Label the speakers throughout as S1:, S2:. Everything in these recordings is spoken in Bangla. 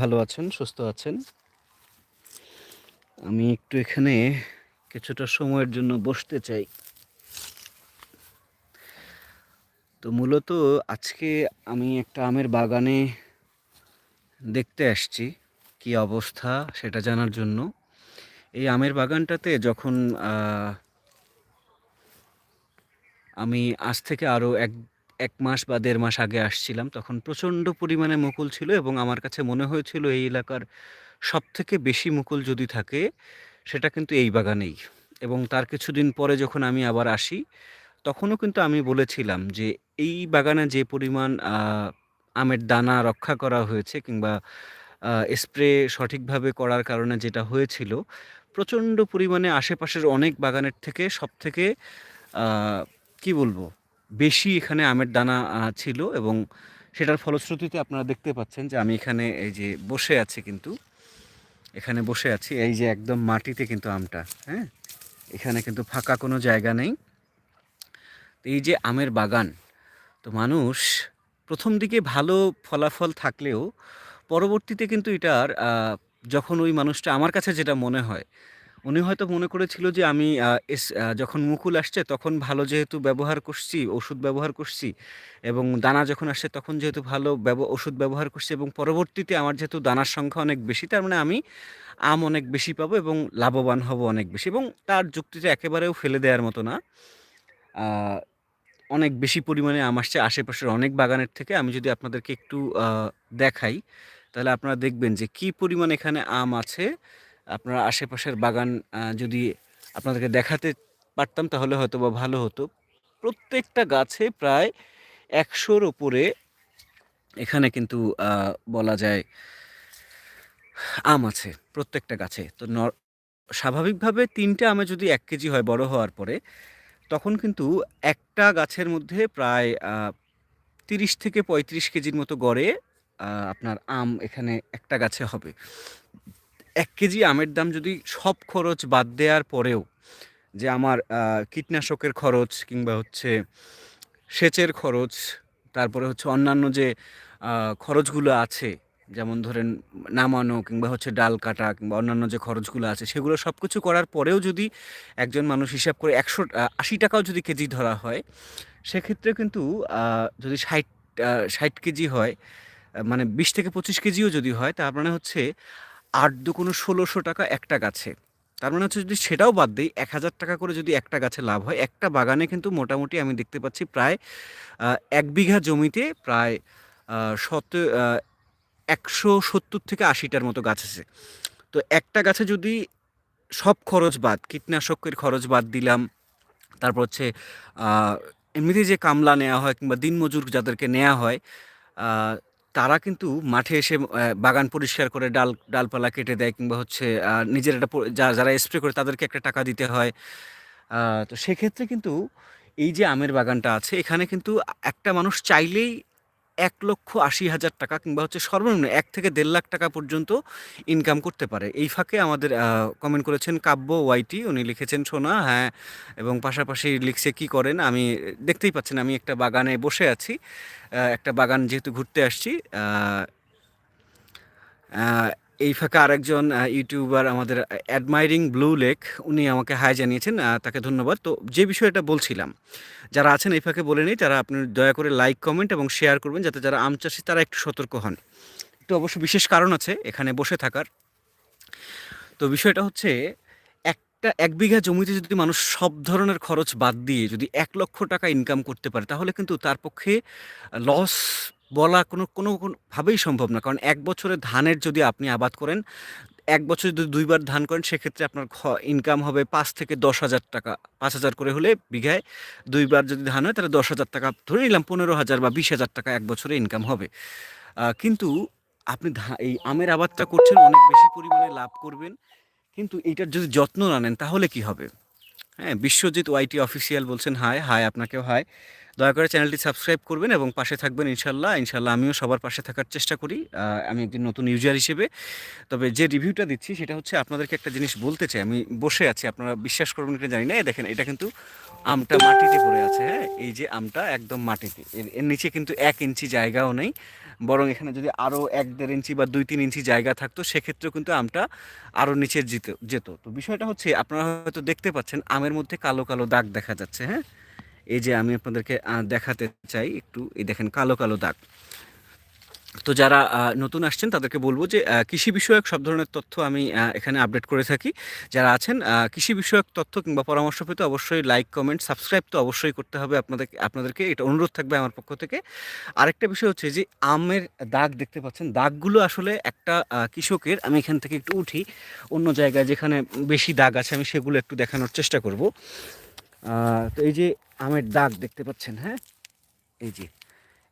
S1: ভালো আছেন, সুস্থ আছেন? আমি একটু এখানে কিছুটা সময়ের জন্য বসতে চাই। তো মূলত আজকে আমি একটা আমের বাগানে দেখতে আসছি, কি অবস্থা সেটা জানার জন্য। এই আমের বাগানটাতে যখন আমি আজ থেকে আরও এক এক মাস বা দেড় মাস আগে আসছিলাম, তখন প্রচণ্ড পরিমাণে মুকুল ছিল এবং আমার কাছে মনে হয়েছিল এই এলাকার সব থেকে বেশি মুকুল যদি থাকে, সেটা কিন্তু এই বাগানেই। এবং তার কিছুদিন পরে যখন আমি আবার আসি, তখনও কিন্তু আমি বলেছিলাম যে এই বাগানে যে পরিমাণ আমের দানা রক্ষা করা হয়েছে কিংবা স্প্রে সঠিকভাবে করার কারণে যেটা হয়েছিল, প্রচণ্ড পরিমাণে আশেপাশের অনেক বাগানের থেকে সব থেকে কি বলব? বেশি এখানে আমের দানা ছিল এবং সেটার ফলশ্রুতিতে আপনারা দেখতে পাচ্ছেন যে আমি এখানে এই যে বসে আছি কিন্তু, এখানে বসে আছি, এই যে একদম মাটিতে কিন্তু আমটা হ্যাঁ? এখানে কিন্তু ফাঁকা কোনো জায়গা নেই। এই যে আমের বাগান, তো মানুষ প্রথম দিকে ভালো ফলাফল থাকলেও পরবর্তীতে কিন্তু এটার যখন ওই মানুষটা, আমার কাছে যেটা মনে হয় উনি হয়তো মনে করেছিল যে আমি এস যখন মুকুল আসছে তখন ভালো যেহেতু ব্যবহার করছি, ওষুধ ব্যবহার করছি এবং দানা যখন আসছে তখন যেহেতু ভালো ওষুধ ব্যবহার করছি এবং পরবর্তীতে আমার যেহেতু দানার সংখ্যা অনেক বেশি, তার মানে আমি আম অনেক বেশি পাবো এবং লাভবান হব অনেক বেশি এবং তার যুক্তিটা একেবারেও ফেলে দেওয়ার মতো না। অনেক বেশি পরিমাণে আম আসছে আশেপাশের অনেক বাগানের থেকে। আমি যদি আপনাদেরকে একটু দেখাই, তাহলে আপনারা দেখবেন যে কি পরিমাণ এখানে আম আছে আপনারা আশেপাশের বাগান যদি আপনাদেরকে দেখাতে পারতাম তাহলে হয়তো বা ভালো হতো। প্রত্যেকটা গাছে প্রায় একশোর ওপরে এখানে কিন্তু বলা যায় আম আছে প্রত্যেকটা গাছে। তো স্বাভাবিকভাবে তিনটে আমে যদি এক কেজি হয় বড় হওয়ার পরে, তখন কিন্তু একটা গাছের মধ্যে প্রায় তিরিশ থেকে পঁয়ত্রিশ কেজির মতো গড়ে আপনার আম এখানে একটা গাছে হবে। এক কেজি আমের দাম যদি সব খরচ বাদ দেওয়ার পরেও যে আমার কীটনাশকের খরচ কিংবা হচ্ছে সেচের খরচ, তারপরে হচ্ছে অন্যান্য যে খরচগুলো আছে, যেমন ধরেন নামানো কিংবা হচ্ছে ডাল কাটা কিংবা অন্যান্য যে খরচগুলো আছে, সেগুলো সব কিছু করার পরেও যদি একজন মানুষ হিসাব করে একশো আশি টাকাও যদি কেজি ধরা হয় সেক্ষেত্রে কিন্তু যদি ষাট ষাট কেজি হয় মানে বিশ থেকে পঁচিশ কেজিও যদি হয়, তার মানে হচ্ছে আট দুগুণ ষোলোশো টাকা একটা গাছে। তার মানে হচ্ছে যদি সেটাও বাদ দিই এক হাজার টাকা করে যদি একটা গাছে লাভ হয় একটা বাগানে কিন্তু মোটামুটি আমি দেখতে পাচ্ছি প্রায় এক বিঘা জমিতে প্রায় শত একশো সত্তর থেকে আশিটার মতো গাছ আছে। তো একটা গাছে যদি সব খরচ বাদ কীটনাশকের খরচ বাদ দিলাম তারপর হচ্ছে আহ, এমনিতেই যে কামলা নেওয়া হয় কিংবা দিনমজুর যাদেরকে নেওয়া হয় তারা কিন্তু মাঠে এসে বাগান পরিষ্কার করে ডাল, ডালপালা কেটে দেয় কিংবা হচ্ছে নিজের একটা যারা স্প্রে করে তাদেরকে একটা টাকা দিতে হয়। তো সেক্ষেত্রে কিন্তু এই যে আমের বাগানটা আছে, এখানে কিন্তু একটা মানুষ চাইলেই এক লক্ষ আশি হাজার টাকা কিংবা হচ্ছে সর্বনিম্ন এক থেকে দেড় লাখ টাকা পর্যন্ত ইনকাম করতে পারে। এই ফাঁকে আমাদের কমেন্ট করেছেন কাব্য ওয়াইটি, উনি লিখেছেন, সোনা হ্যাঁ। এবং পাশাপাশি লিখছে, কি করেন? আমি দেখতেই পাচ্ছেন, আমি একটা বাগানে বসে আছি একটা বাগান যেহেতু ঘুরতে আসছি এই ফাঁকে আরেকজন ইউটিউবার আমাদের অ্যাডমাইরিং ব্লু লেক উনি আমাকে হাই জানিয়েছেন তাকে ধন্যবাদ। তো যে বিষয়টা বলছিলাম, যারা আছেন এই ফাঁকে বলে নিই, তারা আপনি দয়া করে লাইক কমেন্ট এবং শেয়ার করবেন, যাতে যারা আম চাষি, তারা একটু সতর্ক হন। একটু অবশ্য বিশেষ কারণ আছে এখানে বসে থাকার। তো বিষয়টা হচ্ছে, একটা এক বিঘা জমিতে যদি মানুষ সব ধরনের খরচ বাদ দিয়ে যদি এক লক্ষ টাকা ইনকাম করতে পারে, তাহলে কিন্তু তার পক্ষে লস বলা কোনো কোনো, কোনোভাবেই সম্ভব না। কারণ এক বছরে ধানের যদি আপনি আবাদ করেন, এক বছরে যদি দুইবার ধান করেন, সেক্ষেত্রে আপনার ইনকাম হবে পাঁচ থেকে দশ হাজার টাকা। পাঁচ হাজার করে হলে বিঘায় দুইবার যদি ধান হয়, তাহলে দশ হাজার টাকা ধরে নিলাম, পনেরো হাজার বা বিশ হাজার টাকা এক বছরে ইনকাম হবে। কিন্তু আপনি এই আমের আবাদটা করছেন, অনেক বেশি পরিমাণে লাভ করবেন। কিন্তু এইটার যদি যত্ন না নেন, তাহলে কি হবে? হ্যাঁ বিশ্বজিৎ ওয়াইটি অফিসিয়াল বলছেন হাই হাই আপনাকেও হাই দয়া করে চ্যানেলটি সাবস্ক্রাইব করবেন এবং পাশে থাকবেন ইনশাল্লাহ ইনশাল্লাহ আমিও সবার পাশে থাকার চেষ্টা করি। আমি একজন নতুন ইউজার হিসেবে। তবে যে রিভিউটা দিচ্ছি, সেটা হচ্ছে আপনাদেরকে একটা জিনিস বলতে চাই। আমি বসে আছি, আপনারা বিশ্বাস করবেন কিনা জানি না। দেখেন, এটা কিন্তু আমটা মাটিতে পড়ে আছে হ্যাঁ? এই যে আমটা একদম মাটিতে। এর এর নিচে কিন্তু এক ইঞ্চি জায়গাও নেই। বরং এখানে যদি আরও এক দেড় ইঞ্চি বা দুই তিন ইঞ্চি জায়গা থাকতো, সেক্ষেত্রেও কিন্তু আমটা আরও নিচে যেত যেত। তো বিষয়টা হচ্ছে, আপনারা হয়তো দেখতে পাচ্ছেন, আমের মধ্যে কালো কালো দাগ দেখা যাচ্ছে হ্যাঁ? এই যে আমি আপনাদেরকে দেখাতে চাই একটু, এই দেখেন কালো কালো দাগ। তো যারা নতুন আসছেন, তাদেরকে বলব যে কৃষি বিষয়ক সব ধরনের তথ্য আমি এখানে আপডেট করে থাকি। যারা আছেন কৃষি বিষয়ক তথ্য কিংবা পরামর্শ পেতে অবশ্যই লাইক কমেন্ট সাবস্ক্রাইব তো অবশ্যই করতে হবে আপনাদের, আপনাদেরকে। এটা অনুরোধ থাকবে আমার পক্ষ থেকে। আরেকটা বিষয় হচ্ছে যে, আমের দাগ দেখতে পাচ্ছেন। দাগগুলো আসলে একটা কৃষকের, আমি এখান থেকে একটু উঠি, অন্য জায়গায় যেখানে বেশি দাগ আছে, আমি সেগুলো একটু দেখানোর চেষ্টা করব। তো এই যে আমের দাগ দেখতে পাচ্ছেন হ্যাঁ? এই যে,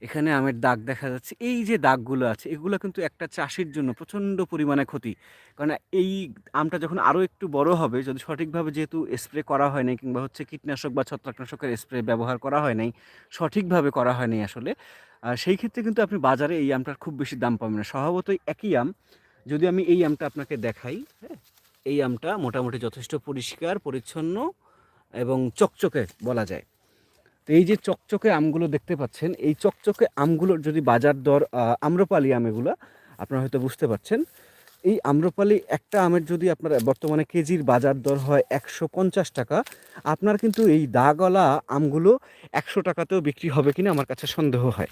S1: এখানে আমের দাগ দেখা যাচ্ছে। এই যে দাগগুলো আছে, এগুলো কিন্তু একটা চাষির জন্য প্রচণ্ড পরিমাণে ক্ষতি। কারণ এই আমটা যখন আরও একটু বড় হবে, যদি সঠিকভাবে যেহেতু স্প্রে করা হয় নাই, কিংবা হচ্ছে কীটনাশক বা ছত্রাকনাশকের স্প্রে ব্যবহার করা হয় নাই, সঠিকভাবে করা হয় নাই আসলে সেই ক্ষেত্রে কিন্তু আপনি বাজারে এই আমটার খুব বেশি দাম পাবেন না। স্বভাবতই একই আম। যদি আমি এই আমটা আপনাকে দেখাই হ্যাঁ এই আমটা মোটামুটি যথেষ্ট পরিষ্কার, পরিচ্ছন্ন এবং চকচকে বলা যায়। তো এই যে চকচকে আমগুলো দেখতে পাচ্ছেন, এই চকচকে আমগুলোর যদি বাজার দর আম্রপালি আম এগুলো, আপনারা হয়তো বুঝতে পারছেন। এই আম্রপালি একটা আমের যদি আপনার বর্তমানে কেজির বাজার দর হয় একশো পঞ্চাশ টাকা, আপনার কিন্তু এই দাগওয়ালা আমগুলো একশো টাকাতেও বিক্রি হবে কিনা আমার কাছে সন্দেহ হয়।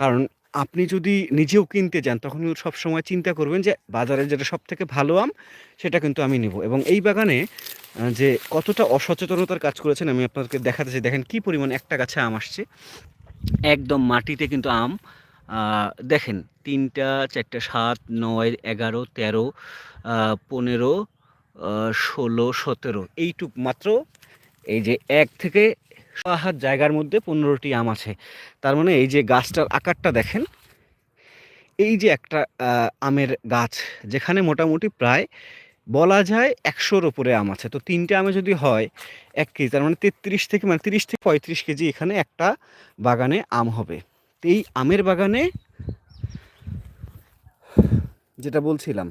S1: কারণ আপনি যদি নিজেও কিনতে যান, তখন সব সময় চিন্তা করবেন যে, বাজারে যেটা সব থেকে ভালো আম, সেটা কিন্তু আমি নেব। এবং এই বাগানে যে কতটা অসচেতনতার কাজ করেছেন, আমি আপনাদেরকে দেখাতে চাই। দেখেন কি পরিমাণ একটা গাছে আম আসছে। একদম মাটিতে কিন্তু আম দেখেন, তিনটা, চারটা, সাত, নয়, এগারো, তেরো পনেরো ষোলো, সতেরো, এইটুক মাত্র। এই যে এক থেকে হাত জায়গার মধ্যে পনেরোটি আম আছে। তার মানে এই যে গাছটার আকারটা দেখেন, এই যে একটা আমের গাছ, যেখানে মোটামুটি প্রায় বলা যায় একশোর ওপরে আম আছে। তো তিনটে আমে যদি হয় এক কেজি, তার মানে তেত্রিশ থেকে মানে তিরিশ থেকে পঁয়ত্রিশ কেজি এখানে একটা বাগানে আম হবে। তো এই আমের বাগানে যেটা বলছিলাম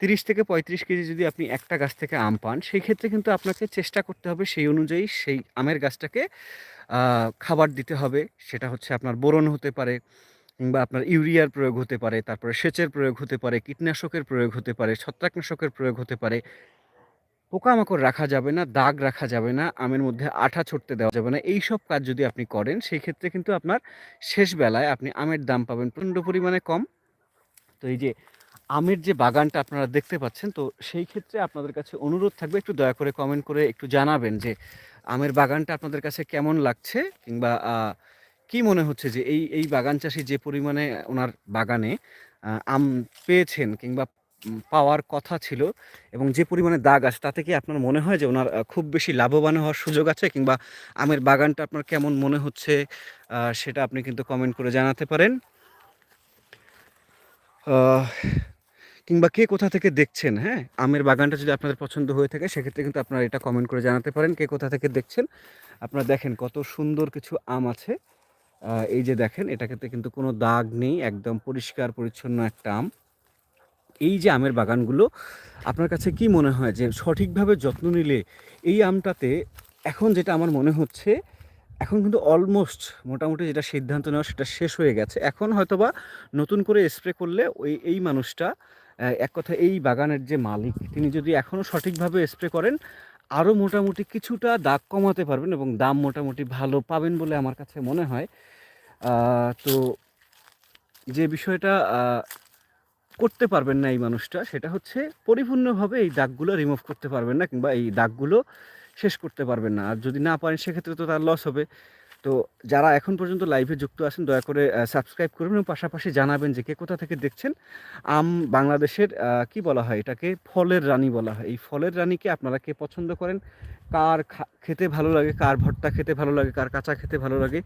S1: তিরিশ থেকে পঁয়ত্রিশ কেজি যদি আপনি একটা গাছ থেকে আম পান, সেই ক্ষেত্রে কিন্তু আপনাকে চেষ্টা করতে হবে সেই অনুযায়ী সেই আমের গাছটাকে খাবার দিতে হবে। সেটা হচ্ছে আপনার বোরন হতে পারে কিংবা আপনার ইউরিয়ার প্রয়োগ হতে পারে, তারপরে সেচের প্রয়োগ হতে পারে, কীটনাশকের প্রয়োগ হতে পারে, ছত্রাকনাশকের প্রয়োগ হতে পারে। পোকামাকড় রাখা যাবে না, দাগ রাখা যাবে না, আমের মধ্যে আঠা ছড়তে দেওয়া যাবে না। এই সব কাজ যদি আপনি করেন, সেই ক্ষেত্রে কিন্তু আপনার শেষ বেলায় আপনি আমের দাম পাবেন প্রচণ্ড পরিমাণে কম। তো এই যে আমের যে বাগানটা আপনারা দেখতে পাচ্ছেন, তো সেই ক্ষেত্রে আপনাদের কাছে অনুরোধ থাকবে, একটু দয়া করে কমেন্ট করে একটু জানাবেন যে আমের বাগানটা আপনাদের কাছে কেমন লাগছে কিংবা কি মনে হচ্ছে যে এই এই বাগান চাষি যে পরিমাণে ওনার বাগানে আম পেয়েছেন কিংবা পাওয়ার কথা ছিল এবং যে পরিমাণে দাগ আছে তাতে কি আপনার মনে হয় যে ওনার খুব বেশি লাভবান হওয়ার সুযোগ আছে কিংবা আমের বাগানটা আপনার কেমন মনে হচ্ছে সেটা আপনি কিন্তু কমেন্ট করে জানাতে পারেন। কিংবা কে কোথা থেকে দেখছেন হ্যাঁ? আমের বাগানটা যদি আপনাদের পছন্দ হয়ে থাকে, সেক্ষেত্রে কিন্তু আপনারা এটা কমেন্ট করে জানাতে পারেন, কে কোথা থেকে দেখছেন। আপনারা দেখেন কত সুন্দর কিছু আম আছে। এই যে দেখেন, এটাকে কিন্তু কোনো দাগ নেই, একদম পরিষ্কার, পরিচ্ছন্ন একটা আম। এই যে আমের বাগানগুলো, আপনার কাছে কি মনে হয় যে সঠিকভাবে যত্ন নিলে এই আমটাতে এখন যেটা আমার মনে হচ্ছে, এখন কিন্তু অলমোস্ট মোটামুটি যেটা সিদ্ধান্ত নেওয়া সেটা শেষ হয়ে গেছে। এখন হয়তোবা নতুন করে স্প্রে করলে ওই, এই মানুষটা এক কথা, এই বাগানের যে মালিক, তিনি যদি এখনও সঠিকভাবে স্প্রে করেন আরও মোটামুটি কিছুটা দাগ কমাতে পারবেন এবং দাম মোটামুটি ভালো পাবেন বলে আমার কাছে মনে হয়। তো যে বিষয়টা করতে পারবেন না এই মানুষটা, সেটা হচ্ছে পরিপূর্ণভাবে এই দাগগুলো রিমুভ করতে পারবেন না কিংবা এই দাগগুলো শেষ করতে পারবেন না। আর যদি না পারেন, সেক্ষেত্রে তো তার লস হবে। তো যারা এখন পর্যন্ত লাইভে যুক্ত আছেন, দয়া করে সাবস্ক্রাইব করবেন এবং পাশাপাশি জানাবেন যে কে কোথা থেকে দেখছেন। আম বাংলাদেশের কি বলা হয় এটাকে? ফলের রানী বলা হয়। এই ফলের রানীকে আপনারা কে পছন্দ করেন? কার খেতে ভালো লাগে? কার ভর্তা খেতে ভালো লাগে? কার কাঁচা খেতে ভালো লাগে?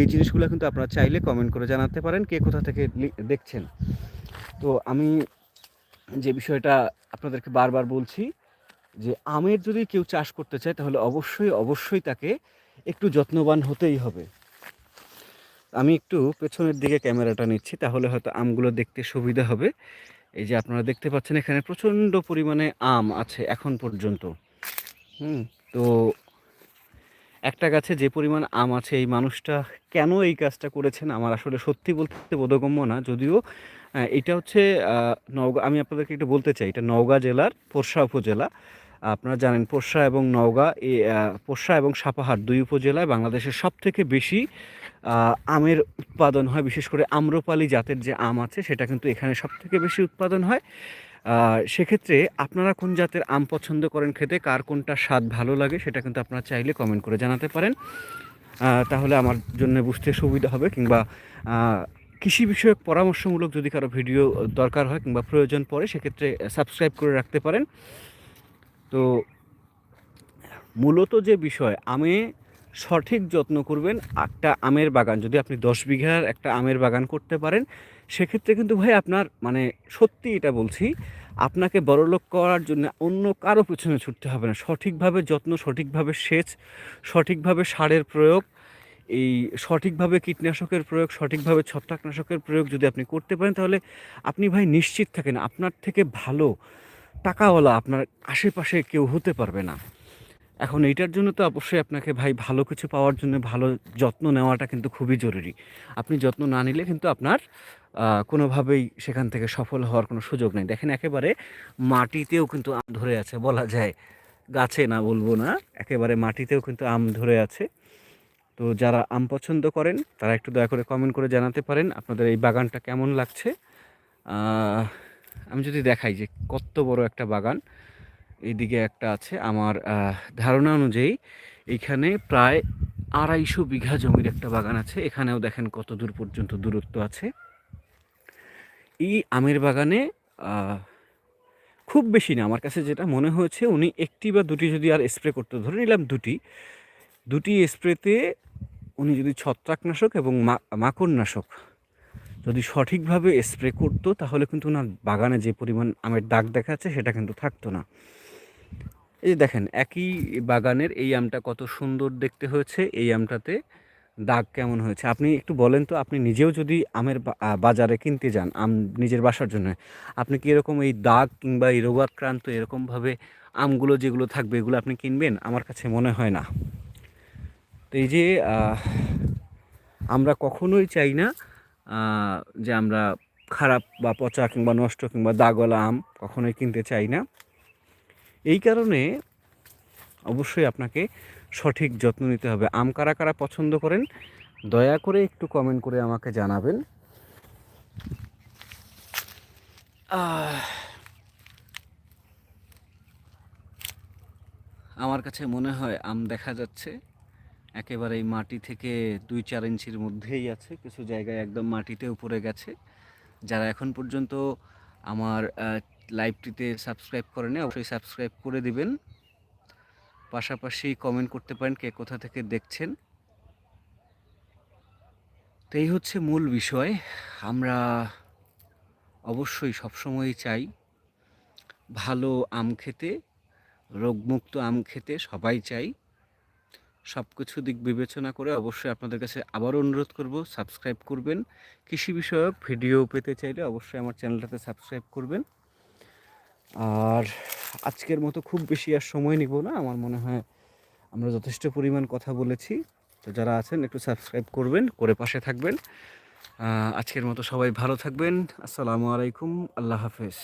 S1: এই জিনিসগুলো কিন্তু আপনারা চাইলে কমেন্ট করে জানাতে পারেন কে কোথা থেকে দেখছেন। তো আমি যে বিষয়টা আপনাদেরকে বারবার বলছি যে আমের যদি কেউ চাষ করতে চায়, তাহলে অবশ্যই অবশ্যই তাকে একটু যত্নবান হতেই হবে। আমি একটু পেছনের দিকে ক্যামেরাটা নিচ্ছি, তাহলে হয়তো আমগুলো দেখতে সুবিধা হবে। এই যে আপনারা দেখতে পাচ্ছেন, এখানে প্রচণ্ড পরিমাণে আম আছে এখন পর্যন্ত। হুম, তো একটা গাছে যে পরিমাণ আম আছে, এই মানুষটা কেন এই কাজটা করেছেন আমার আসলে সত্যি বলতে বোধগম্য না। যদিও এটা হচ্ছে নওগাঁ, আমি আপনাদেরকে একটু বলতে চাই, এটা নওগাঁ জেলার, পোরশা উপজেলা। আপনারা জানেন পোরশা এবং নওগাঁ এই পোষা এবং সাপাহার দুই উপজেলায় বাংলাদেশের সব থেকে বেশি আমের উৎপাদন হয়। বিশেষ করে আম্রপালি জাতের যে আম আছে, সেটা কিন্তু এখানে সব থেকে বেশি উৎপাদন হয়। সেক্ষেত্রে আপনারা কোন জাতের আম পছন্দ করেন খেতে, কার কোনটা স্বাদ ভালো লাগে, সেটা কিন্তু আপনারা চাইলে কমেন্ট করে জানাতে পারেন। তাহলে আমার জন্য বুঝতে সুবিধা হবে কিংবা কৃষি বিষয়ক পরামর্শমূলক যদি কারও ভিডিও দরকার হয় কিংবা প্রয়োজন পড়ে, সেক্ষেত্রে সাবস্ক্রাইব করে রাখতে পারেন। তো মূলত যে বিষয়, আমে সঠিক যত্ন করবেন একটা আমের বাগান। যদি আপনি দশ বিঘার একটা আমের বাগান করতে পারেন, সেক্ষেত্রে কিন্তু ভাই আপনার মানে সত্যি এটা বলছি, আপনাকে বড়লোক করার জন্য অন্য কারও পেছনে ছুটতে হবে না। সঠিকভাবে যত্ন, সঠিকভাবে সেচ, সঠিকভাবে সারের প্রয়োগ, এই সঠিকভাবে কীটনাশকের প্রয়োগ, সঠিকভাবে ছত্রাকনাশকের প্রয়োগ যদি আপনি করতে পারেন, তাহলে আপনি ভাই নিশ্চিত থাকেন। আপনার থেকে ভালো টাকাওয়ালা আপনার আশেপাশে কেউ হতে পারবে না। এখন এইটার জন্য তো অবশ্যই আপনাকে ভাই ভালো কিছু পাওয়ার জন্য ভালো যত্ন নেওয়াটা কিন্তু খুবই জরুরি। আপনি যত্ন না নিলে কিন্তু আপনার কোনোভাবেই সেখান থেকে সফল হওয়ার কোনো সুযোগ নেই। দেখেন একেবারে মাটিতেও কিন্তু আম ধরে আছে বলা যায়। গাছে না বলব না, একেবারে মাটিতেও কিন্তু আম ধরে আছে। তো যারা আম পছন্দ করেন, তারা একটু দয়া করে কমেন্ট করে জানাতে পারেন আপনাদের এই বাগানটা কেমন লাগছে। আমি যদি দেখাই যে কত বড় একটা বাগান এইদিকে একটা আছে, আমার ধারণা অনুযায়ী এইখানে প্রায় আড়াইশো বিঘা জমির একটা বাগান আছে। এখানেও দেখেন কত দূর পর্যন্ত দূরত্ব আছে। এই আমের বাগানে খুব বেশি না। আমার কাছে যেটা মনে হয়েছে, উনি একটি বা দুটি যদি আর স্প্রে করতে ধরে নিলাম দুটি দুটি স্প্রেতে উনি যদি ছত্রাকনাশক এবং মাকড়নাশক যদি সঠিকভাবে স্প্রে করতো, তাহলে কিন্তু ওনার বাগানে যে পরিমাণ আমের দাগ দেখাচ্ছে সেটা কিন্তু থাকতো না। এই যে দেখেন, একই বাগানের এই আমটা কত সুন্দর দেখতে হয়েছে, এই আমটাতে দাগ কেমন হয়েছে। আপনি একটু বলেন তো, আপনি নিজেও যদি আমের বাজারে কিনতে যান, আম নিজের বাসার জন্য, আপনি কি এরকম এই দাগ কিংবা এই রোগাক্রান্ত এরকমভাবে আমগুলো যেগুলো থাকবে, এগুলো আপনি কিনবেন? আমার কাছে মনে হয় না। তো এই যে আমরা কখনোই চাই না যে আমরা খারাপ বা পচা কিংবা নষ্ট কিংবা দাগওয়ালা আম কখনোই কিনতে চাই না। এই কারণে অবশ্যই আপনাকে সঠিক যত্ন নিতে হবে। আম কারা কারা পছন্দ করেন, দয়া করে একটু কমেন্ট করে আমাকে জানাবেন। আমার কাছে মনে হয় আম দেখা যাচ্ছে। একেবারে এই মাটি থেকে দুই চার ইঞ্চির মধ্যেই আছে, কিছু জায়গায় একদম মাটিতে উপরে গেছে। যারা এখন পর্যন্ত আমার লাইভটিতে সাবস্ক্রাইব করেনি, অবশ্যই সাবস্ক্রাইব করে দিবেন। পাশাপাশি কমেন্ট করতে পারেন কে কোথা থেকে দেখছেন। তো এই হচ্ছে মূল বিষয়। আমরা অবশ্যই সবসময়ই চাই ভালো আম খেতে, রোগমুক্ত আম খেতে সবাই চাই। সব কিছু দিক বিবেচনা করে অবশ্যই আপনাদের কাছে আবারও অনুরোধ করব, সাবস্ক্রাইব করবেন। কৃষি বিষয়ক ভিডিও পেতে চাইলে অবশ্যই আমার চ্যানেলটাতে সাবস্ক্রাইব করবেন। আর আজকের মতো খুব বেশি আর সময় নিব না, আমার মনে হয় আমরা যথেষ্ট পরিমাণ কথা বলেছি। তো যারা আছেন একটু সাবস্ক্রাইব করবেন, করে পাশে থাকবেন। আজকের মতো সবাই ভালো থাকবেন। আসসালামু আলাইকুম, আল্লাহ হাফেজ।